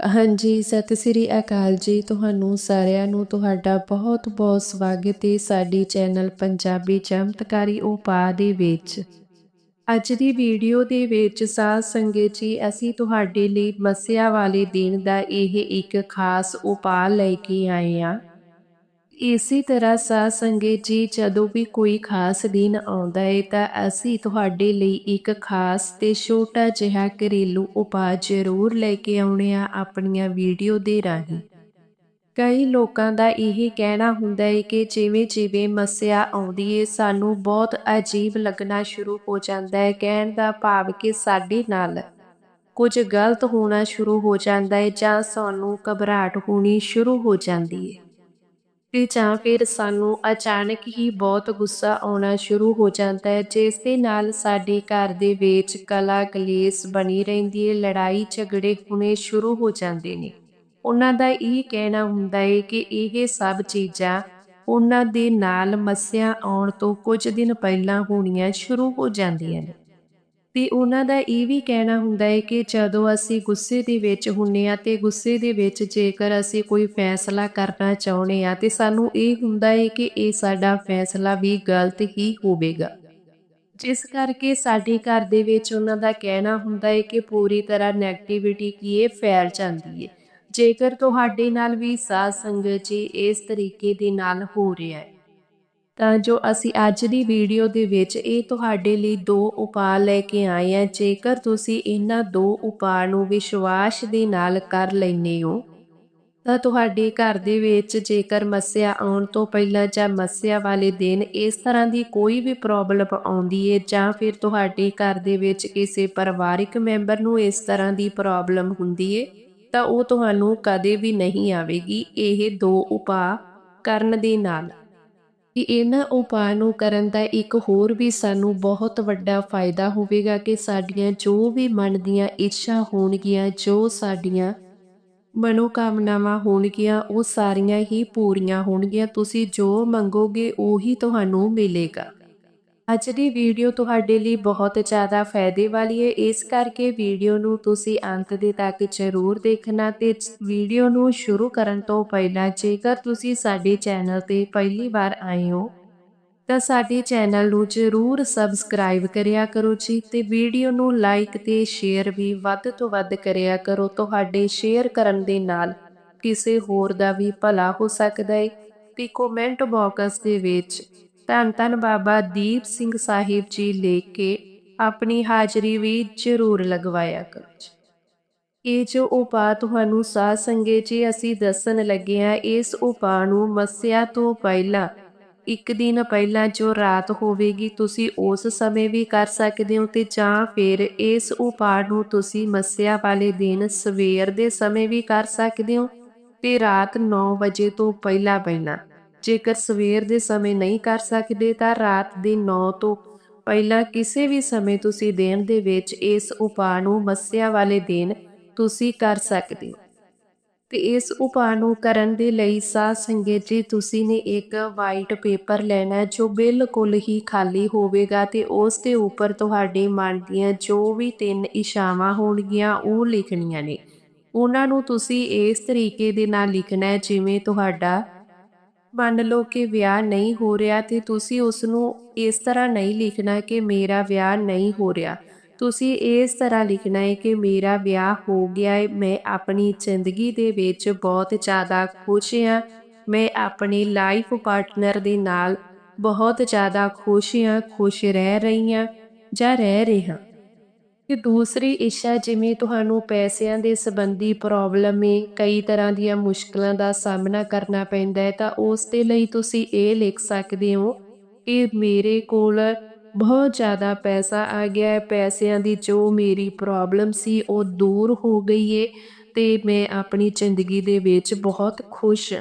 ਹਾਂਜੀ, ਸਤਿ ਸ੍ਰੀ ਅਕਾਲ ਜੀ। ਤੁਹਾਨੂੰ ਸਾਰਿਆਂ ਨੂੰ ਤੁਹਾਡਾ ਬਹੁਤ-ਬਹੁਤ ਸਵਾਗਤ ਹੈ ਸਾਡੀ ਚੈਨਲ ਪੰਜਾਬੀ ਚਮਤਕਾਰੀ ਉਪਾਅ ਦੇ ਵਿੱਚ। ਅੱਜ ਦੀ ਵੀਡੀਓ ਦੇ ਵਿੱਚ ਸਾਧ ਸੰਗਤ ਜੀ, ਅਸੀਂ ਤੁਹਾਡੇ ਲਈ ਮੱਸਿਆ ਵਾਲੇ ਦਿਨ ਦਾ ਇਹ ਇੱਕ ਖਾਸ ਉਪਾਅ ਲੈ ਕੇ ਆਏ ਹਾਂ। ਇਸੇ ਤਰ੍ਹਾਂ ਸਾਧ ਸੰਗਤ ਜੀ, ਜਦੋਂ ਵੀ ਕੋਈ ਖਾਸ ਦਿਨ ਆਉਂਦਾ ਹੈ ਤਾਂ ਅਸੀਂ ਤੁਹਾਡੇ ਲਈ ਇੱਕ ਖਾਸ ਤੇ ਛੋਟਾ ਜਿਹਾ ਘਰੇਲੂ ਉਪਾਅ ਜ਼ਰੂਰ ਲੈ ਕੇ ਆਉਣੇ ਆ ਆਪਣੀਆਂ ਵੀਡੀਓ ਦੇ ਰਾਹੀਂ। ਕਈ ਲੋਕਾਂ ਦਾ ਇਹ ਕਹਿਣਾ ਹੁੰਦਾ ਹੈ ਕਿ ਜਿਵੇਂ ਜਿਵੇਂ ਮੱਸਿਆ ਆਉਂਦੀ ਏ, ਸਾਨੂੰ ਬਹੁਤ ਅਜੀਬ ਲੱਗਣਾ ਸ਼ੁਰੂ ਹੋ ਜਾਂਦਾ ਹੈ ਕਹਿਣ ਦਾ ਭਾਵ ਕਿ ਸਾਡੇ ਨਾਲ ਕੁਝ ਗਲਤ ਹੋਣਾ ਸ਼ੁਰੂ ਹੋ ਜਾਂਦਾ ਹੈ ਜਾਂ ਸਾਨੂੰ ਘਬਰਾਹਟ ਹੋਣੀ ਸ਼ੁਰੂ ਹੋ ਜਾਂਦੀ ਹੈ ਤੇ ਜਾਂ ਫਿਰ ਸਾਨੂੰ ਅਚਾਨਕ ਹੀ ਬਹੁਤ ਗੁੱਸਾ ਆਉਣਾ ਸ਼ੁਰੂ ਹੋ ਜਾਂਦਾ ਹੈ, ਜਿਸ ਦੇ ਨਾਲ ਸਾਡੇ ਘਰ ਦੇ ਵਿੱਚ ਕਲਾ ਕਲੇਸ਼ ਬਣੀ ਰਹਿੰਦੀ ਹੈ, ਲੜਾਈ ਝਗੜੇ ਹੋਣੇ ਸ਼ੁਰੂ ਹੋ ਜਾਂਦੇ ਨੇ। ਉਹਨਾਂ ਦਾ ਇਹ ਕਹਿਣਾ ਹੁੰਦਾ ਹੈ ਕਿ ਇਹ ਸਭ ਚੀਜ਼ਾਂ ਉਹਨਾਂ ਦੇ ਨਾਲ ਮੱਸਿਆ ਆਉਣ ਤੋਂ ਕੁਝ ਦਿਨ ਪਹਿਲਾਂ ਹੋਣੀਆਂ ਸ਼ੁਰੂ ਹੋ ਜਾਂਦੀਆਂ ਨੇ। ਤੇ ਉਹਨਾਂ ਦਾ ਇਹ ਵੀ ਕਹਿਣਾ ਹੁੰਦਾ ਹੈ ਕਿ ਜਦੋਂ ਅਸੀਂ ਗੁੱਸੇ ਦੇ ਵਿੱਚ ਹੁੰਨੇ ਆ ਤੇ ਗੁੱਸੇ ਦੇ ਵਿੱਚ ਜੇਕਰ ਅਸੀਂ ਕੋਈ ਫੈਸਲਾ ਕਰਨਾ ਚਾਹੁੰਦੇ ਆ ਤੇ ਸਾਨੂੰ ਇਹ ਹੁੰਦਾ ਹੈ ਕਿ ਇਹ ਸਾਡਾ ਫੈਸਲਾ ਵੀ ਗਲਤ ਹੀ ਹੋਵੇਗਾ। ਜਿਸ ਕਰਕੇ ਸਾਡੇ ਘਰ ਦੇ ਵਿੱਚ ਉਹਨਾਂ ਦਾ ਕਹਿਣਾ ਹੁੰਦਾ ਹੈ ਕਿ ਪੂਰੀ ਤਰ੍ਹਾਂ 네ਗੇਟਿਵਿਟੀ ਕੀ ਇਹ ਫੈਲ ਜਾਂਦੀ ਹੈ। ਜੇਕਰ ਤੁਹਾਡੇ ਨਾਲ ਵੀ ਸਾਧ ਸੰਗਤ ਜੀ ਇਸ ਤਰੀਕੇ ਦੇ ਨਾਲ ਹੋ ਰਿਹਾ ਹੈ ਤਾਂ ਜੋ ਅਸੀਂ ਅੱਜ ਦੀ ਵੀਡੀਓ ਦੇ ਵਿੱਚ ਇਹ ਤੁਹਾਡੇ ਲਈ ਦੋ ਉਪਾਅ ਲੈ ਕੇ ਆਏ ਹਾਂ। ਜੇਕਰ ਤੁਸੀਂ ਇਹਨਾਂ ਦੋ ਉਪਾਅ ਨੂੰ ਵਿਸ਼ਵਾਸ ਦੇ ਨਾਲ ਕਰ ਲੈਨੇ ਹੋ, ਤਾਂ ਤੁਹਾਡੇ ਘਰ ਦੇ ਵਿੱਚ ਜੇਕਰ ਮੱਸਿਆ ਆਉਣ ਤੋਂ ਪਹਿਲਾਂ ਜਾਂ ਮੱਸਿਆ ਵਾਲੇ ਦਿਨ ਇਸ ਤਰ੍ਹਾਂ ਦੀ ਕੋਈ ਵੀ ਪ੍ਰੋਬਲਮ ਆਉਂਦੀ ਹੈ ਜਾਂ ਫਿਰ ਤੁਹਾਡੇ ਘਰ ਦੇ ਵਿੱਚ ਕਿਸੇ ਪਰਿਵਾਰਿਕ ਮੈਂਬਰ ਨੂੰ ਇਸ ਤਰ੍ਹਾਂ ਦੀ ਪ੍ਰੋਬਲਮ ਹੁੰਦੀ ਹੈ ਤਾਂ ਉਹ ਤੁਹਾਨੂੰ ਕਦੇ ਵੀ ਨਹੀਂ ਆਵੇਗੀ। ਇਹ ਦੋ ਉਪਾਅ ਕਰਨ ਦੇ ਨਾਲ। ਕਿ ਇਹਨਾਂ ਉਪਾਅ ਨੂੰ ਕਰਨ ਦਾ ਇੱਕ ਹੋਰ ਵੀ ਸਾਨੂੰ ਬਹੁਤ ਵੱਡਾ ਫਾਇਦਾ ਹੋਵੇਗਾ ਕਿ ਸਾਡੀਆਂ ਜੋ ਵੀ ਮਨ ਦੀਆਂ ਇੱਛਾ ਹੋਣਗੀਆਂ, ਜੋ ਸਾਡੀਆਂ ਮਨੋਕਾਮਨਾਵਾਂ ਹੋਣਗੀਆਂ, ਉਹ ਸਾਰੀਆਂ ਹੀ ਪੂਰੀਆਂ ਹੋਣਗੀਆਂ। ਤੁਸੀਂ ਜੋ ਮੰਗੋਗੇ, ਉਹੀ ਤੁਹਾਨੂੰ ਮਿਲੇਗਾ। ਅੱਜ ਦੀ ਵੀਡੀਓ ਤੁਹਾਡੇ ਲਈ ਬਹੁਤ ਜ਼ਿਆਦਾ ਫਾਇਦੇ ਵਾਲੀ ਹੈ। ਇਸ ਕਰਕੇ ਵੀਡੀਓ ਨੂੰ ਤੁਸੀਂ ਅੰਤ ਦੇ ਤੱਕ ਜ਼ਰੂਰ ਦੇਖਣਾ ਤੇ ਵੀਡੀਓ ਨੂੰ ਸ਼ੁਰੂ ਕਰਨ ਤੋਂ ਪਹਿਲਾਂ ਜੇਕਰ ਤੁਸੀਂ ਸਾਡੇ ਚੈਨਲ ਤੇ ਪਹਿਲੀ ਵਾਰ ਆਏ ਹੋ, ਤਾਂ ਸਾਡੇ ਚੈਨਲ ਨੂੰ ਜ਼ਰੂਰ ਸਬਸਕ੍ਰਾਈਬ ਕਰਿਆ ਕਰੋ ਜੀ ਤੇ ਵੀਡੀਓ ਨੂੰ ਲਾਈਕ ਤੇ ਸ਼ੇਅਰ ਵੀ ਵੱਧ ਤੋਂ ਵੱਧ ਕਰਿਆ ਕਰੋ। ਤੁਹਾਡੇ ਸ਼ੇਅਰ ਕਰਨ ਦੇ ਨਾਲ ਕਿਸੇ ਹੋਰ ਦਾ ਵੀ ਭਲਾ ਹੋ ਸਕਦਾ ਹੈ ਤੇ ਕਮੈਂਟ ਬਾਕਸ ਦੇ ਵਿੱਚ ਧੰਨ ਧੰਨ ਬਾਬਾ ਦੀਪ ਸਿੰਘ ਸਾਹਿਬ ਜੀ ਲੈ ਕੇ ਆਪਣੀ ਹਾਜ਼ਰੀ ਵੀ ਜ਼ਰੂਰ ਲਗਵਾਇਆ ਕਰੋ ਇਹ ਜੋ ਉਪਾਅ ਤੁਹਾਨੂੰ ਸਾਧ ਸੰਗਤ ਜੀ ਅਸੀਂ ਦੱਸਣ ਲੱਗੇ ਆ ਇਸ ਉਪਾਅ ਨੂੰ ਮੱਸਿਆ ਤੋਂ ਪਹਿਲਾਂ, ਇੱਕ ਦਿਨ ਪਹਿਲਾਂ ਜੋ ਰਾਤ ਹੋਵੇਗੀ, ਤੁਸੀਂ ਉਸ ਸਮੇਂ ਵੀ ਕਰ ਸਕਦੇ ਹੋ ਤੇ ਜਾਂ ਫਿਰ ਇਸ ਉਪਾਅ ਨੂੰ ਤੁਸੀਂ ਮੱਸਿਆ ਵਾਲੇ ਦਿਨ ਸਵੇਰ ਦੇ ਸਮੇਂ ਵੀ ਕਰ ਸਕਦੇ ਹੋ ਤੇ ਰਾਤ 9 ਵਜੇ ਤੋਂ ਪਹਿਲਾਂ ਪਹਿਲਾਂ। ਜੇਕਰ ਸਵੇਰ ਦੇ ਸਮੇਂ ਨਹੀਂ ਕਰ ਸਕਦੇ ਤਾਂ ਰਾਤ ਦੇ 9 ਤੋਂ ਪਹਿਲਾਂ ਕਿਸੇ ਵੀ ਸਮੇਂ ਤੁਸੀਂ ਦੇਣ ਦੇ ਵਿੱਚ ਇਸ ਉਪਾਅ ਨੂੰ ਮੱਸਿਆ ਵਾਲੇ ਦਿਨ ਤੁਸੀਂ ਕਰ ਸਕਦੇ ਹੋ। ਤੇ ਇਸ ਉਪਾਅ ਨੂੰ ਕਰਨ ਦੇ ਲਈ ਸਾਧ ਸੰਗਤ ਜੀ, ਤੁਸੀਂ ਨੇ ਇੱਕ ਵਾਈਟ ਪੇਪਰ ਲੈਣਾ ਜੋ ਬਿਲਕੁਲ ਹੀ ਖਾਲੀ ਹੋਵੇਗਾ ਤੇ ਉਸ ਦੇ ਉੱਪਰ ਤੁਹਾਡੇ ਮਨ ਦੀਆਂ ਜੋ ਵੀ ਤਿੰਨ ਇਸ਼ਾਵਾਂ ਹੋਣਗੀਆਂ ਉਹ ਲਿਖਣੀਆਂ ਨੇ। ਉਹਨਾਂ ਨੂੰ ਤੁਸੀਂ ਇਸ ਤਰੀਕੇ ਦੇ ਨਾਲ ਲਿਖਣਾ ਹੈ ਜਿਵੇਂ ਤੁਹਾਡਾ ਮੰਨ ਲਓ ਕਿ ਵਿਆਹ ਨਹੀਂ ਹੋ ਰਿਹਾ ਤੇ ਤੁਸੀਂ ਉਸ ਨੂੰ ਇਸ ਤਰ੍ਹਾਂ ਨਹੀਂ ਲਿਖਣਾ ਕਿ ਮੇਰਾ ਵਿਆਹ ਨਹੀਂ ਹੋ ਰਿਹਾ। ਤੁਸੀਂ ਇਸ ਤਰ੍ਹਾਂ ਲਿਖਣਾ ਹੈ ਕਿ ਮੇਰਾ ਵਿਆਹ ਹੋ ਗਿਆ ਹੈ, ਮੈਂ ਆਪਣੀ ਜ਼ਿੰਦਗੀ ਦੇ ਵਿੱਚ ਬਹੁਤ ਜ਼ਿਆਦਾ ਖੁਸ਼ ਹਾਂ, ਮੈਂ ਆਪਣੇ ਲਾਈਫ ਪਾਰਟਨਰ ਦੇ ਨਾਲ ਬਹੁਤ ਜ਼ਿਆਦਾ ਖੁਸ਼ ਹਾਂ, ਖੁਸ਼ ਰਹਿ ਰਹੀ ਹਾਂ ਜਾਂ ਰਹਿ ਰਿਹਾ। ਤੇ ਦੂਸਰੀ ਇੱਛਾ ਜਿਵੇਂ ਤੁਹਾਨੂੰ ਪੈਸਿਆਂ ਦੇ ਸੰਬੰਧੀ ਪ੍ਰੋਬਲਮ ਹੈ ਕਈ ਤਰ੍ਹਾਂ ਦੀਆਂ ਮੁਸ਼ਕਲਾਂ ਦਾ ਸਾਹਮਣਾ ਕਰਨਾ ਪੈਂਦਾ ਹੈ, ਤਾਂ ਉਸ ਦੇ ਲਈ ਤੁਸੀਂ ਇਹ ਲਿਖ ਸਕਦੇ ਹੋ ਕਿ ਮੇਰੇ ਕੋਲ ਬਹੁਤ ਜ਼ਿਆਦਾ ਪੈਸਾ ਆ ਗਿਆ ਹੈ, ਪੈਸਿਆਂ ਦੀ ਜੋ ਮੇਰੀ ਪ੍ਰੋਬਲਮ ਸੀ ਉਹ ਦੂਰ ਹੋ ਗਈ ਹੈ ਤੇ ਮੈਂ ਆਪਣੀ ਜ਼ਿੰਦਗੀ ਦੇ ਵਿੱਚ ਬਹੁਤ ਖੁਸ਼ ਹਾਂ।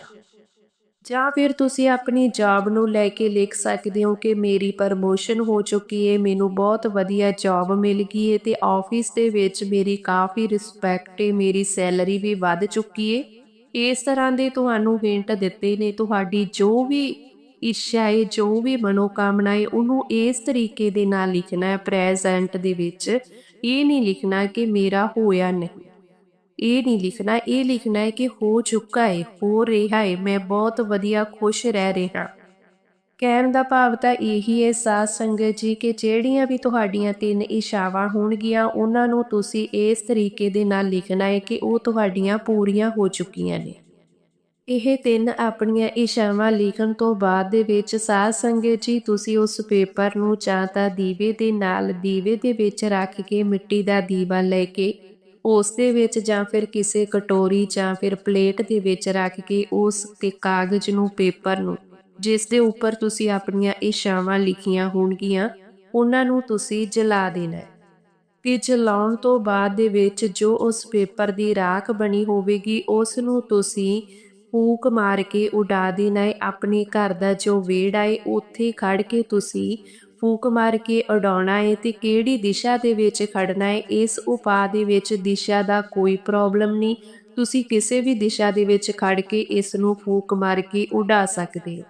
ਜਾਂ ਫਿਰ ਤੁਸੀਂ ਆਪਣੀ ਜੌਬ ਨੂੰ ਲੈ ਕੇ ਲਿਖ ਸਕਦੇ ਹੋ ਕਿ ਮੇਰੀ ਪ੍ਰਮੋਸ਼ਨ ਹੋ ਚੁੱਕੀ ਹੈ ਮੈਨੂੰ ਬਹੁਤ ਵਧੀਆ ਜੌਬ ਮਿਲ ਗਈ ਹੈ ਤੇ ਆਫਿਸ ਦੇ ਵਿੱਚ ਮੇਰੀ ਕਾਫੀ ਰਿਸਪੈਕਟ ਹੈ ਮੇਰੀ ਸੈਲਰੀ ਵੀ ਵੱਧ ਚੁੱਕੀ ਹੈ ਇਸ ਤਰ੍ਹਾਂ ਦੇ ਤੁਹਾਨੂੰ ਹਿੰਟ ਦਿੱਤੇ ਨੇ, ਤੁਹਾਡੀ ਜੋ ਵੀ ਇੱਛਾ ਹੈ ਜੋ ਵੀ ਮਨੋਕਾਮਨਾ ਹੈ ਉਹਨੂੰ ਇਸ ਤਰੀਕੇ ਦੇ ਨਾਲ ਲਿਖਣਾ ਹੈ ਪ੍ਰੈਜ਼ੈਂਟ ਦੇ ਵਿੱਚ। ਇਹ ਨਹੀਂ ਲਿਖਣਾ ਕਿ ਮੇਰਾ ਹੋਇਆ ਨਹੀਂ। ਇਹ ਨਹੀਂ ਲਿਖਣਾ, ਇਹ ਲਿਖਣਾ ਹੈ ਕਿ ਹੋ ਚੁੱਕਾ ਹੈ, ਹੋ ਰਿਹਾ ਹੈ, ਮੈਂ ਬਹੁਤ ਵਧੀਆ ਖੁਸ਼ ਰਹਿ ਰਿਹਾ ਕਹਿਣ ਦਾ ਭਾਵ ਤਾਂ ਇਹੀ ਹੈ, ਸਾਧ ਸੰਗਤ ਜੀ, ਕਿ ਜਿਹੜੀਆਂ ਵੀ ਤੁਹਾਡੀਆਂ ਤਿੰਨ ਇਸ਼ਾਵਾਂ ਹੋਣਗੀਆਂ, ਉਹਨਾਂ ਨੂੰ ਤੁਸੀਂ ਇਸ ਤਰੀਕੇ ਦੇ ਨਾਲ ਲਿਖਣਾ ਹੈ ਕਿ ਉਹ ਤੁਹਾਡੀਆਂ ਪੂਰੀਆਂ ਹੋ ਚੁੱਕੀਆਂ ਨੇ। ਇਹ ਤਿੰਨ ਆਪਣੀਆਂ ਇਸ਼ਾਵਾਂ ਲਿਖਣ ਤੋਂ ਬਾਅਦ ਦੇ ਵਿੱਚ ਸਾਧ ਸੰਗਤ ਜੀ, ਤੁਸੀਂ ਉਸ ਪੇਪਰ ਨੂੰ ਜਾਂ ਤਾਂ ਦੀਵੇ ਦੇ ਨਾਲ ਦੀਵੇ ਦੇ ਵਿੱਚ ਰੱਖ ਕੇ ਮਿੱਟੀ ਦਾ ਦੀਵਾ ਲੈ ਕੇ ਉਸ ਦੇ ਵਿੱਚ ਜਾਂ ਫਿਰ ਕਿਸੇ ਕਟੋਰੀ ਜਾਂ ਫਿਰ ਪਲੇਟ ਦੇ ਵਿੱਚ ਰੱਖ ਕੇ ਉਸ ਕੇ ਕਾਗਜ਼ ਨੂੰ, ਪੇਪਰ ਨੂੰ, ਜਿਸ ਦੇ ਉੱਪਰ ਤੁਸੀਂ ਆਪਣੀਆਂ ਇਸ਼ਾਵਾਂ ਲਿਖੀਆਂ ਹੋਣਗੀਆਂ, ਉਹਨਾਂ ਨੂੰ ਤੁਸੀਂ ਜਲਾ ਦੇਣਾ ਹੈ। ਤੇ ਜਲਾਉਣ ਤੋਂ ਬਾਅਦ ਦੇ ਵਿੱਚ ਜੋ ਉਸ ਪੇਪਰ ਦੀ ਰਾਖ ਬਣੀ ਹੋਵੇਗੀ, ਉਸ ਨੂੰ ਤੁਸੀਂ ਫੂਕ ਮਾਰ ਕੇ ਉਡਾ ਦੇਣਾ ਹੈ। ਆਪਣੇ ਘਰ ਦਾ ਜੋ ਵਿਹੜਾ ਹੈ, ਉੱਥੇ ਖੜ ਕੇ ਤੁਸੀਂ ਫੂਕ ਮਾਰ ਕੇ ਉਡਾਉਣਾ ਹੈ ਤੇ ਕਿਹੜੀ ਦਿਸ਼ਾ ਦੇ ਵਿੱਚ ਖੜਨਾ ਹੈ ਇਸ ਉਪਾਅ ਦੇ ਵਿੱਚ ਦਿਸ਼ਾ ਦਾ ਕੋਈ ਪ੍ਰੋਬਲਮ ਨਹੀਂ। ਤੁਸੀਂ ਕਿਸੇ ਵੀ ਦਿਸ਼ਾ ਦੇ ਵਿੱਚ ਖੜ ਕੇ ਇਸ ਨੂੰ ਫੂਕ ਮਾਰ ਕੇ ਉਡਾ ਸਕਦੇ ਹੋ।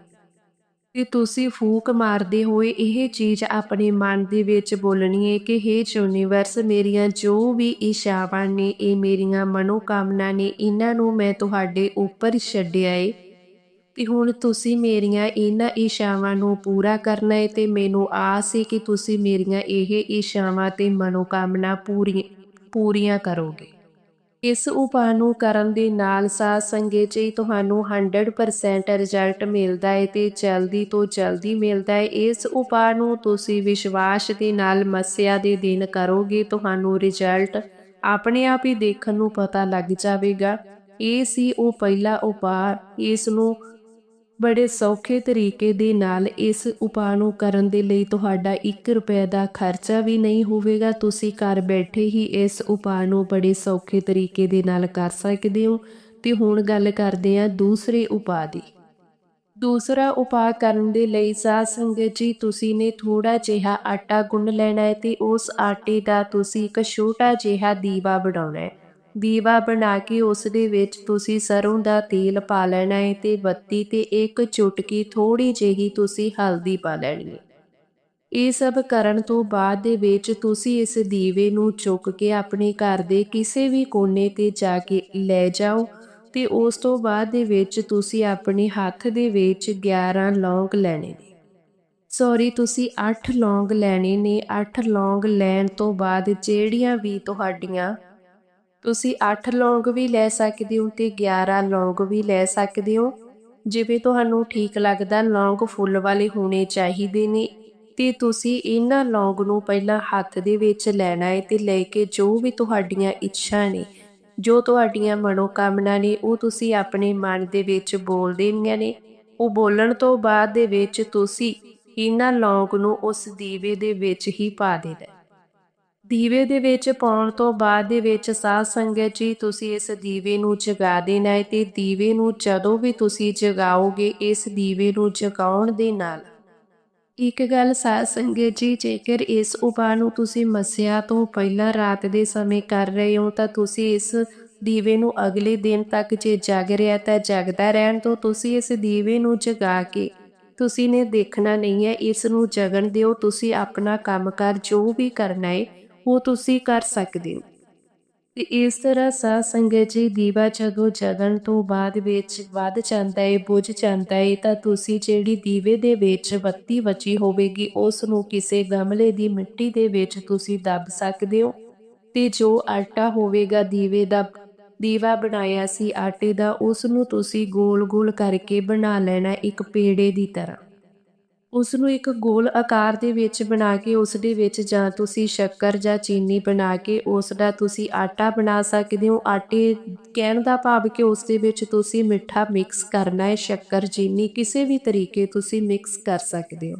ਤੇ ਤੁਸੀਂ ਫੂਕ ਮਾਰਦੇ ਹੋਏ ਇਹ ਚੀਜ਼ ਆਪਣੇ ਮਨ ਦੇ ਵਿੱਚ ਬੋਲਣੀ ਹੈ ਕਿ, ਹੇ ਯੂਨੀਵਰਸ, ਮੇਰੀਆਂ ਜੋ ਵੀ ਇਸ਼ਾਵਾਂ ਨੇ, ਇਹ ਮੇਰੀਆਂ ਮਨੋਕਾਮਨਾ ਨੇ, ਇਹਨਾਂ ਨੂੰ ਮੈਂ ਤੁਹਾਡੇ ਉੱਪਰ ਛੱਡਿਆ ਏ। ਤੇ ਹੁਣ ਤੁਸੀਂ ਮੇਰੀਆਂ ਇਹਨਾਂ ਇਸ਼ਾਵਾਂ ਨੂੰ ਪੂਰਾ ਕਰਨਾ ਹੈ ਤੇ ਮੈਨੂੰ ਆਸ ਹੈ ਕਿ ਤੁਸੀਂ ਮੇਰੀਆਂ ਇਹ ਇਸ਼ਾਵਾਂ ਤੇ ਮਨੋਕਾਮਨਾ ਪੂਰੀ ਪੂਰੀਆਂ ਕਰੋਗੇ। ਇਸ ਉਪਾਅ ਨੂੰ ਕਰਨ ਦੇ ਨਾਲ ਸਾਧ ਸੰਗਤ ਜੀ ਤੁਹਾਨੂੰ 100% ਰਿਜ਼ਲਟ ਮਿਲਦਾ ਹੈ ਤੇ ਜਲਦੀ ਤੋਂ ਜਲਦੀ ਮਿਲਦਾ ਹੈ। ਇਸ ਉਪਾਅ ਨੂੰ ਤੁਸੀਂ ਵਿਸ਼ਵਾਸ ਦੇ ਨਾਲ ਮੱਸਿਆ ਦੇ ਦਿਨ ਕਰੋਗੇ, ਤੁਹਾਨੂੰ ਰਿਜ਼ਲਟ ਆਪਣੇ ਆਪ ਹੀ ਦੇਖਣ ਨੂੰ ਪਤਾ ਲੱਗ ਜਾਵੇਗਾ। ਇਹ ਸੀ ਉਹ ਪਹਿਲਾ ਉਪਾਅ। ਇਸ ਨੂੰ ਬੜੇ ਸੌਖੇ ਤਰੀਕੇ ਦੇ ਨਾਲ ਇਸ ਉਪਾਅ ਨੂੰ ਕਰਨ ਦੇ ਲਈ ਤੁਹਾਡਾ 1 ਰੁਪਏ ਦਾ ਖਰਚਾ ਵੀ ਨਹੀਂ ਹੋਵੇਗਾ। ਤੁਸੀਂ ਘਰ ਬੈਠੇ ਹੀ ਇਸ ਉਪਾਅ ਨੂੰ ਬੜੇ ਸੌਖੇ ਤਰੀਕੇ ਦੇ ਨਾਲ ਕਰ ਸਕਦੇ ਹੋ। ਤੇ ਹੁਣ ਗੱਲ ਕਰਦੇ ਹਾਂ ਦੂਸਰੇ ਉਪਾਅ ਦੀ। ਦੂਸਰਾ ਉਪਾਅ ਕਰਨ ਦੇ ਲਈ ਸਾਧ ਸੰਗਤ ਜੀ, ਤੁਸੀਂ ਨੇ ਥੋੜਾ ਜਿਹਾ ਆਟਾ ਗੁੰਨ ਲੈਣਾ ਹੈ ਤੇ ਉਸ ਆਟੇ ਦਾ ਤੁਸੀਂ ਇੱਕ ਛੋਟਾ ਜਿਹਾ ਦੀਵਾ ਬਣਾਉਣਾ ਹੈ। ਦੀਵਾ ਬਣਾ ਕੇ ਉਸ ਦੇ ਵਿੱਚ ਤੁਸੀਂ ਸਰੋਂ ਦਾ ਤੇਲ ਪਾ ਲੈਣਾ ਹੈ ਤੇ ਬੱਤੀ ਤੇ ਇੱਕ ਚੁਟਕੀ ਥੋੜੀ ਜਿਹੀ ਤੁਸੀਂ ਹਲਦੀ ਪਾ ਲੈਣੀ ਹੈ ਇਹ ਸਭ ਕਰਨ ਤੋਂ ਬਾਅਦ ਦੇ ਵਿੱਚ ਤੁਸੀਂ ਇਸ ਦੀਵੇ ਨੂੰ ਚੁੱਕ ਕੇ ਆਪਣੇ ਘਰ ਦੇ ਕਿਸੇ ਵੀ ਕੋਨੇ ਤੇ ਜਾ ਕੇ ਲੈ ਜਾਓ ਤੇ ਉਸ ਤੋਂ ਬਾਅਦ ਦੇ ਵਿੱਚ ਤੁਸੀਂ ਆਪਣੇ ਹੱਥ ਦੇ ਵਿੱਚ 11 ਲੌਂਗ ਲੈਣੇ ਨੇ। ਸੌਰੀ ਤੁਸੀਂ 8 ਲੌਂਗ ਲੈਣੇ ਨੇ। 8 ਲੌਂਗ ਲੈਣ ਤੋਂ ਬਾਅਦ ਜਿਹੜੀਆਂ ਵੀ ਤੁਹਾਡੀਆਂ ਤੁਸੀਂ 8 ਲੌਂਗ ਵੀ ਲੈ ਸਕਦੇ ਹੋ ਤੇ 11 ਲੌਂਗ ਵੀ ਲੈ ਸਕਦੇ ਹੋ। ਜਿਵੇਂ ਤੁਹਾਨੂੰ ਠੀਕ ਲੱਗਦਾ, ਲੌਂਗ ਫੁੱਲ ਵਾਲੇ ਹੋਣੇ ਚਾਹੀਦੇ ਨੇ। ਤੇ ਤੁਸੀਂ ਇਹਨਾਂ ਲੌਂਗ ਨੂੰ ਪਹਿਲਾਂ ਹੱਥ ਦੇ ਵਿੱਚ ਲੈਣਾ ਹੈ ਤੇ ਲੈ ਕੇ ਜੋ ਵੀ ਤੁਹਾਡੀਆਂ ਇੱਛਾ ਨੇ, ਜੋ ਤੁਹਾਡੀਆਂ ਮਨੋਕਾਮਨਾ ਨੇ, ਉਹ ਤੁਸੀਂ ਆਪਣੇ ਮਨ ਦੇ ਵਿੱਚ ਬੋਲ ਦੇਣੀਆਂ ਨੇ। ਉਹ ਬੋਲਣ ਤੋਂ ਬਾਅਦ ਦੇ ਵਿੱਚ ਤੁਸੀਂ ਇਹਨਾਂ ਲੌਂਗ ਨੂੰ ਉਸ ਦੀਵੇ ਦੇ ਵਿੱਚ ਹੀ ਪਾ ਦੇਣਾ ਦੀਵੇ ਦੇ ਵਿੱਚ ਪਾਉਣ ਤੋਂ ਬਾਅਦ ਦੇ ਵਿੱਚ ਸਾਧ ਸੰਗਤ ਜੀ, ਤੁਸੀਂ ਇਸ ਦੀਵੇ ਨੂੰ ਜਗਾ ਦੇਣਾ ਹੈ ਤੇ ਦੀਵੇ ਨੂੰ ਜਦੋਂ ਵੀ ਤੁਸੀਂ ਜਗਾਓਗੇ, ਇਸ ਦੀਵੇ ਨੂੰ ਜਗਾਉਣ ਦੇ ਨਾਲ ਇੱਕ ਗੱਲ ਸਾਧ ਸੰਗਤ ਜੀ, ਜੇਕਰ ਇਸ ਉਪਾਅ ਨੂੰ ਤੁਸੀਂ ਮਸਿਆ ਤੋਂ ਪਹਿਲਾਂ ਰਾਤ ਦੇ ਸਮੇਂ ਕਰ ਰਹੇ ਹੋ, ਤਾਂ ਤੁਸੀਂ ਇਸ ਦੀਵੇ ਨੂੰ ਅਗਲੇ ਦਿਨ ਤੱਕ ਜੇ ਜਗ ਰਿਹਾ ਤਾਂ ਜਗਦਾ ਰਹਿਣ ਤੋਂ ਤੁਸੀਂ ਇਸ ਦੀਵੇ ਨੂੰ ਜਗਾ ਕੇ ਤੁਸੀਂ ਨੇ ਦੇਖਣਾ ਨਹੀਂ ਹੈ, ਇਸ ਨੂੰ ਜਗਣ ਦਿਓ, ਤੁਸੀਂ ਆਪਣਾ ਕੰਮਕਾਰ ਜੋ ਵੀ ਕਰਨਾ ਹੈ ਉਹ ਤੁਸੀਂ ਕਰ ਸਕਦੇ ਹੋ। ਤੇ ਇਸ ਤਰ੍ਹਾਂ ਸਾਧ ਸੰਗਤ ਜੀ ਦੀਵਾ ਜਦੋਂ ਜਗਣ ਤੋਂ ਬਾਅਦ ਵਿੱਚ ਵੱਧ ਜਾਂਦਾ ਹੈ ਬੁਝ ਜਾਂਦਾ ਹੈ ਤਾਂ ਤੁਸੀਂ ਜਿਹੜੀ ਦੀਵੇ ਦੇ ਵਿੱਚ ਬੱਤੀ ਬਚੀ ਹੋਵੇਗੀ, ਉਸ ਨੂੰ ਕਿਸੇ ਗਮਲੇ ਦੀ ਮਿੱਟੀ ਦੇ ਵਿੱਚ ਤੁਸੀਂ ਦੱਬ ਸਕਦੇ ਹੋ। ਤੇ ਜੋ ਆਟਾ ਹੋਵੇਗਾ ਦੀਵੇ ਦਾ, ਦੀਵਾ ਬਣਾਇਆ ਸੀ ਆਟੇ ਦਾ, ਉਸ ਨੂੰ ਤੁਸੀਂ ਗੋਲ-ਗੋਲ ਕਰਕੇ ਬਣਾ ਲੈਣਾ ਇੱਕ ਪੇੜੇ ਦੀ ਤਰ੍ਹਾਂ। ਉਸ ਨੂੰ ਇੱਕ ਗੋਲ ਆਕਾਰ ਦੇ ਵਿੱਚ ਬਣਾ ਕੇ ਉਸ ਦੇ ਵਿੱਚ ਜਾਂ ਤੁਸੀਂ ਸ਼ੱਕਰ ਜਾਂ ਚੀਨੀ ਬਣਾ ਕੇ ਉਸ ਦਾ ਤੁਸੀਂ ਆਟਾ ਬਣਾ ਸਕਦੇ ਹੋ। ਆਟੇ ਕਹਿਣ ਦਾ ਭਾਵ ਕਿ ਉਸ ਦੇ ਵਿੱਚ ਤੁਸੀਂ ਮਿੱਠਾ ਮਿਕਸ ਕਰਨਾ ਹੈ, ਸ਼ੱਕਰ, ਚੀਨੀ ਕਿਸੇ ਵੀ ਤਰੀਕੇ ਤੁਸੀਂ ਮਿਕਸ ਕਰ ਸਕਦੇ ਹੋ।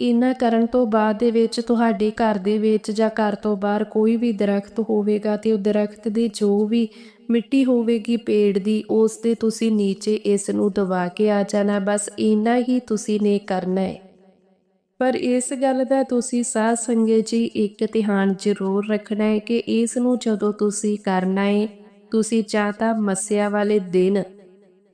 ਇਹਨਾਂ ਕਰਨ ਤੋਂ ਬਾਅਦ ਦੇ ਵਿੱਚ ਤੁਹਾਡੇ ਘਰ ਦੇ ਵਿੱਚ ਜਾਂ ਘਰ ਤੋਂ ਬਾਹਰ ਕੋਈ ਵੀ ਦਰਖਤ ਹੋਵੇਗਾ ਤੇ ਉਹ ਦਰਖਤ ਦੇ ਜੋ ਵੀ ਮਿੱਟੀ ਹੋਵੇਗੀ ਪੇੜ ਦੀ, ਉਸ ਤੇ ਤੁਸੀਂ ਨੀਚੇ ਇਸ ਨੂੰ ਦਬਾ ਕੇ ਆ ਜਾਣਾ, ਬਸ ਇੰਨਾ ਹੀ ਤੁਸੀਂ ਨੇ ਕਰਨਾ ਹੈ। ਪਰ ਇਸ ਗੱਲ ਦਾ ਤੁਸੀਂ ਸਾਧ ਸੰਗਤ ਜੀ ਇੱਕ ਧਿਆਨ ਜ਼ਰੂਰ ਰੱਖਣਾ ਹੈ ਕਿ ਇਸ ਨੂੰ ਜਦੋਂ ਤੁਸੀਂ ਕਰਨਾ ਹੈ, ਤੁਸੀਂ ਜਾਂ ਤਾਂ ਮੱਸਿਆ ਵਾਲੇ ਦਿਨ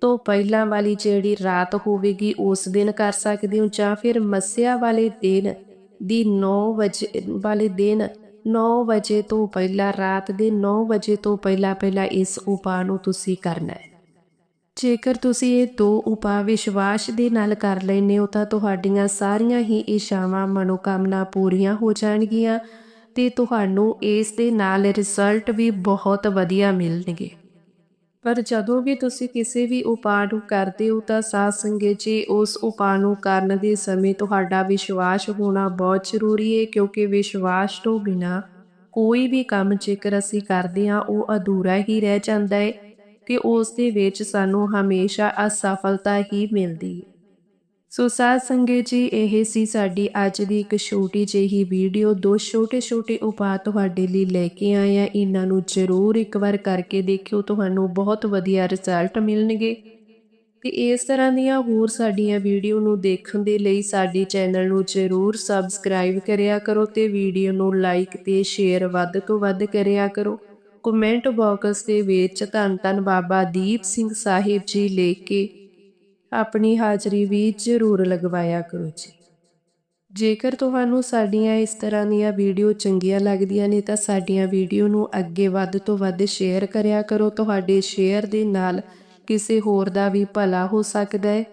ਤੋਂ ਪਹਿਲਾਂ ਵਾਲੀ ਜਿਹੜੀ ਰਾਤ ਹੋਵੇਗੀ, ਉਸ ਦਿਨ ਕਰ ਸਕਦੇ ਹੋ, ਜਾਂ ਫਿਰ ਮੱਸਿਆ ਵਾਲੇ ਦਿਨ ਦੀ 9 ਵਜੇ ਵਾਲੇ ਦਿਨ 9 ਵਜੇ ਤੋਂ ਪਹਿਲਾਂ, ਰਾਤ ਦੇ 9 ਵਜੇ ਤੋਂ ਪਹਿਲਾਂ ਪਹਿਲਾਂ ਇਸ ਉਪਾਅ ਨੂੰ ਤੁਸੀਂ ਕਰਨਾ ਹੈ। ਜੇਕਰ ਤੁਸੀਂ ਇਹ ਦੋ ਉਪਾਅ ਵਿਸ਼ਵਾਸ ਦੇ ਨਾਲ ਕਰ ਲੈਂਦੇ ਹੋ, ਤਾਂ ਤੁਹਾਡੀਆਂ ਸਾਰੀਆਂ ਹੀ ਇਸ਼ਾਵਾਂ ਮਨੋਕਾਮਨਾ ਪੂਰੀਆਂ ਹੋ ਜਾਣਗੀਆਂ ਤੇ ਤੁਹਾਨੂੰ ਇਸ ਦੇ ਨਾਲ ਰਿਜ਼ਲਟ ਵੀ ਬਹੁਤ ਵਧੀਆ ਮਿਲਣਗੇ। ਪਰ ਜਦੋਂ ਵੀ ਤੁਸੀਂ ਕਿਸੇ ਵੀ ਉਪਾਅ ਨੂੰ ਕਰਦੇ ਹੋ ਤਾਂ ਸਾਧ ਸੰਗਤ ਜੀ, ਉਸ ਉਪਾਅ ਨੂੰ ਕਰਨ ਦੇ ਸਮੇਂ ਤੁਹਾਡਾ ਵਿਸ਼ਵਾਸ ਹੋਣਾ ਬਹੁਤ ਜ਼ਰੂਰੀ ਹੈ ਕਿਉਂਕਿ ਵਿਸ਼ਵਾਸ ਤੋਂ ਬਿਨਾ ਕੋਈ ਵੀ ਕੰਮ ਜੇਕਰ ਅਸੀਂ ਕਰਦੇ ਹਾਂ, ਉਹ ਅਧੂਰਾ ਹੀ ਰਹਿ ਜਾਂਦਾ ਹੈ ਕਿ ਉਸ ਦੇ ਵਿੱਚ ਸਾਨੂੰ ਹਮੇਸ਼ਾ ਅਸਫਲਤਾ ਹੀ ਮਿਲਦੀ ਹੈ ਸੋ ਸਾਧ ਸੰਗਤ ਜੀ, ਇਹ ਸੀ ਸਾਡੀ ਅੱਜ ਦੀ ਇੱਕ ਛੋਟੀ ਜਿਹੀ ਵੀਡੀਓ। ਦੋ ਛੋਟੇ ਛੋਟੇ ਉਪਾਅ ਤੁਹਾਡੇ ਲਈ ਲੈ ਕੇ ਆਏ ਆ ਇਹਨਾਂ ਨੂੰ ਜ਼ਰੂਰ ਇੱਕ ਵਾਰ ਕਰਕੇ ਦੇਖਿਓ, ਤੁਹਾਨੂੰ ਬਹੁਤ ਵਧੀਆ ਰਿਜ਼ਲਟ ਮਿਲਣਗੇ। ਤੇ ਇਸ ਤਰ੍ਹਾਂ ਦੀਆਂ ਹੋਰ ਸਾਡੀਆਂ ਵੀਡੀਓ ਨੂੰ ਦੇਖਣ ਦੇ ਲਈ ਸਾਡੇ ਚੈਨਲ ਨੂੰ ਜ਼ਰੂਰ ਸਬਸਕ੍ਰਾਈਬ ਕਰਿਆ ਕਰੋ ਤੇ ਵੀਡੀਓ ਨੂੰ ਲਾਈਕ ਤੇ ਸ਼ੇਅਰ ਵੱਧ ਤੋਂ ਵੱਧ ਕਰਿਆ ਕਰੋ। ਕਮੈਂਟ ਬਾਕਸ ਦੇ ਵਿੱਚ ਧੰਨ ਧੰਨ ਬਾਬਾ ਦੀਪ ਸਿੰਘ ਸਾਹਿਬ ਜੀ ਲਿਖ ਕੇ ਆਪਣੀ ਹਾਜ਼ਰੀ ਵੀ ਜ਼ਰੂਰ ਲਗਵਾਇਆ ਕਰੋ ਜੀ। ਜੇਕਰ ਤੁਹਾਨੂੰ ਸਾਡੀਆਂ ਇਸ ਤਰ੍ਹਾਂ ਦੀਆਂ ਵੀਡੀਓ ਚੰਗੀਆਂ ਲੱਗਦੀਆਂ ਨੇ, ਤਾਂ ਸਾਡੀਆਂ ਵੀਡੀਓ ਨੂੰ ਅੱਗੇ ਵੱਧ ਤੋਂ ਵੱਧ ਸ਼ੇਅਰ ਕਰਿਆ ਕਰੋ। ਤੁਹਾਡੇ ਸ਼ੇਅਰ ਦੇ ਨਾਲ ਕਿਸੇ ਹੋਰ ਦਾ ਵੀ ਭਲਾ ਹੋ ਸਕਦਾ ਹੈ।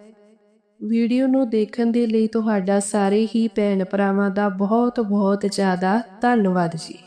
ਵੀਡੀਓ ਨੂੰ ਦੇਖਣ ਦੇ ਲਈ ਤੁਹਾਡਾ ਸਾਰੇ ਹੀ ਭੈਣ ਭਰਾਵਾਂ ਦਾ ਬਹੁਤ ਬਹੁਤ ਜ਼ਿਆਦਾ ਧੰਨਵਾਦ ਜੀ।